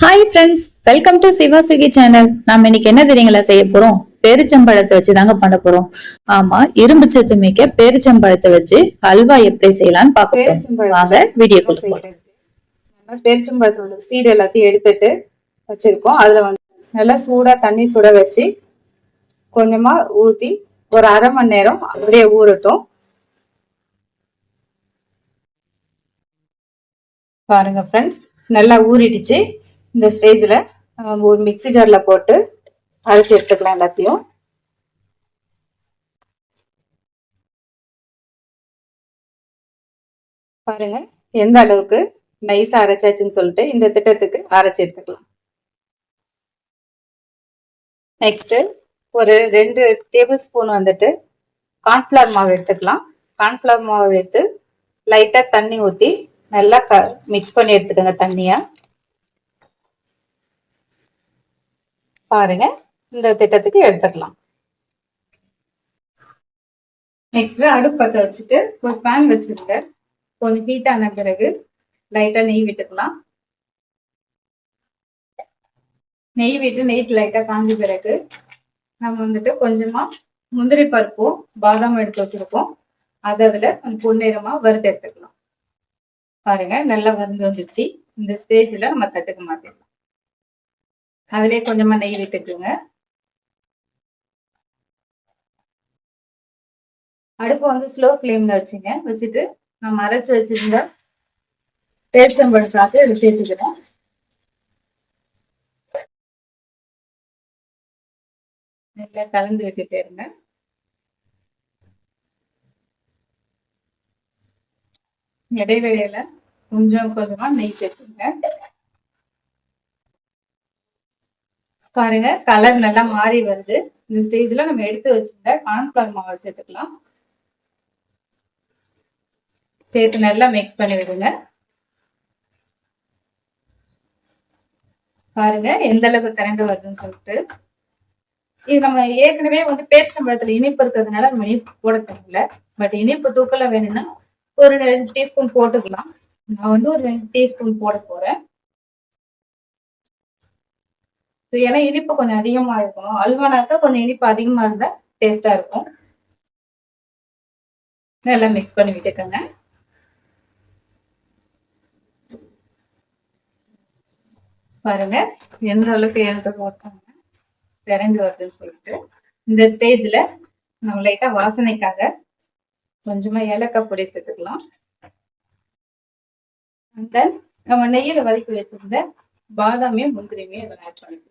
Hi friends welcome to Siva Suki channel நாம இன்னைக்கு என்ன தெரியுங்களா செய்ய போறோம்? பேரிச்சம்பழத்தை வச்சு தாங்க பண்ண போறோம். ஆமா இரும்பு சத்து மிக்க பேரிச்சம்பழத்தை வச்சு ஹல்வா எப்படி செய்யலாம்னு பார்க்க செய்யறது. நம்ம பேரிச்சம்பழத்துல உள்ள சீடு எல்லாத்தையும் எடுத்துட்டு வச்சிருக்கோம். அதுல வந்து நல்லா சூடா தண்ணி சுட வச்சு கொஞ்சமா ஊத்தி ஒரு அரை மணி நேரம் அப்படியே ஊறட்டும். பாருங்க ஃப்ரெண்ட்ஸ் நல்லா ஊறிடுச்சு. இந்த ஸ்டேஜ்ல ஒரு மிக்ஸி ஜார்ல போட்டு அரைச்சி எடுத்துக்கலாம் எல்லாத்தையும். பாருங்க எந்த அளவுக்கு நைஸாக அரைச்சாச்சுன்னு சொல்லிட்டு இந்த திட்டத்துக்கு அரைச்சி எடுத்துக்கலாம். நெக்ஸ்ட்டு ஒரு ரெண்டு டேபிள் ஸ்பூன் வந்துட்டு கார்ன்ஃப்ளவர் மாவு எடுத்துக்கலாம். கார்ன்ஃப்ளவர் மாவு எடுத்து லைட்டா தண்ணி ஊற்றி நல்லா க மிக்ஸ் பண்ணி எடுத்துக்கோங்க தண்ணிய. பாருங்க. இந்த திட்டத்துக்கு எடுத்துக்கலாம். நெக்ஸ்ட் அடுப்பு பற்ற வச்சுட்டு ஒரு பேன் வச்சுருங்க கொஞ்சம் ஹீட் ஆன பிறகு லைட்டா நெய் விட்டுக்கலாம். நெய் விட்டு நெய் லைட்டா காஞ்ச பிறகு நம்ம வந்துட்டு கொஞ்சமா முந்திரி பருப்பும் பாதாம் எடுத்து வச்சிருக்கோம். அது அதுல கொஞ்சம் பொன்னிறமா வறுத்து எடுத்துக்கலாம். பாருங்க நல்லா வறுந்து வந்துருச்சு. இந்த ஸ்டேஜ்ல நம்ம தட்டுக்கு மாத்திடலாம். அதுலயே கொஞ்சமா நெய் விட்டுக்குங்க. அடுப்பு வந்து ஸ்லோ ஃப்ளேம்ல வச்சுங்க. வச்சுட்டு நம்ம மறைச்சு வச்சிருந்த பேரிச்சம்பழம் பார்த்து இதில் சேர்த்துக்கிறேன். நல்லா கலந்து விட்டுட்டே இருங்க. இடைவேளையில கொஞ்சம் கொஞ்சமா நெய் சேர்த்துங்க பாருங்க கலர் நல்லா மாறி வருது. இந்த ஸ்டேஜ்ல நம்ம எடுத்து வச்சிருந்த கார்ன்ஃபிளவர் மாவை சேர்த்துக்கலாம். சேர்த்து நல்லா மிக்ஸ் பண்ணி விடுங்க. பாருங்க எந்த அளவுக்கு திரண்டு வருதுன்னு சொல்லிட்டு. இது நம்ம ஏற்கனவே வந்து பேரிச்சம்பழத்துல இனிப்பு இருக்கிறதுனால நம்ம இனிப்பு போட தெரியல. பட் இனிப்பு தூக்கல வேணும்னா ஒரு ரெண்டு டீஸ்பூன் போட்டுக்கலாம். நான் வந்து ஒரு ரெண்டு டீஸ்பூன் போட போறேன் இது ஏன்னா இனிப்பு கொஞ்சம் அதிகமா இருக்கணும் அல்வானாக்கா கொஞ்சம் இனிப்பு அதிகமா இருந்தா டேஸ்டா இருக்கும். நல்லா மிக்ஸ் பண்ணி விட்டுக்கோங்க. பாருங்க எந்த அளவுக்கு எழுத போட்டாங்க. திரண்டு வருதுன்னு சொல்லிட்டு. இந்த ஸ்டேஜ்ல நம்ம லைட்டா வாசனைக்காக கொஞ்சமா ஏலக்காய் பொடி சேர்த்துக்கலாம். தென் நம்ம நெய்யில வதக்கி வச்சிருந்த பாதாமையும் முந்திரியுமே இதில் ஆட் பண்ணிக்கலாம்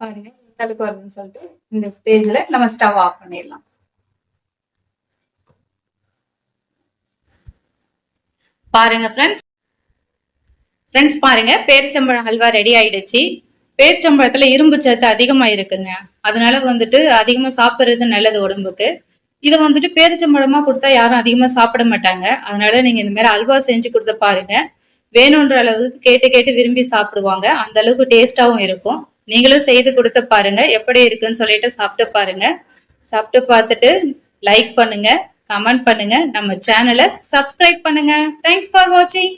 பாருங்க எந்த அளவுக்கு வருதுன்னு சொல்லிட்டு இந்த ஸ்டேஜ்ல நம்ம ஸ்டவ் ஆஃப் பண்ணிடலாம். பாருங்க ஃப்ரெண்ட்ஸ் ஃப்ரெண்ட்ஸ் பாருங்க பேரிச்சம்பழம் ஹல்வா ரெடி ஆயிடுச்சு. பேரிச்சம்பழத்துல இரும்பு சத்து அதிகமா இருக்குங்க. அதனால வந்துட்டு அதிகமா சாப்பிடுறது நல்லது உடம்புக்கு. இதை வந்துட்டு பேரிச்சம்பழமா கொடுத்தா யாரும் அதிகமா சாப்பிட மாட்டாங்க. அதனால நீங்க இந்த மாதிரி அல்வா செஞ்சு கொடுத்து பாருங்க. வேணுன்ற அளவுக்கு கேட்டு கேட்டு விரும்பி சாப்பிடுவாங்க. அந்த அளவுக்கு டேஸ்டாவும் இருக்கும். நீங்களும் செய்து கொடுத்து பாருங்க. எப்படி இருக்குன்னு சொல்லிட்டு சாப்பிட்டு பாருங்க. சாப்பிட்டு பார்த்துட்டு லைக் பண்ணுங்க கமெண்ட் பண்ணுங்க. நம்ம சேனலை சப்ஸ்கிரைப் பண்ணுங்க. தேங்க்ஸ் ஃபார் வாட்சிங்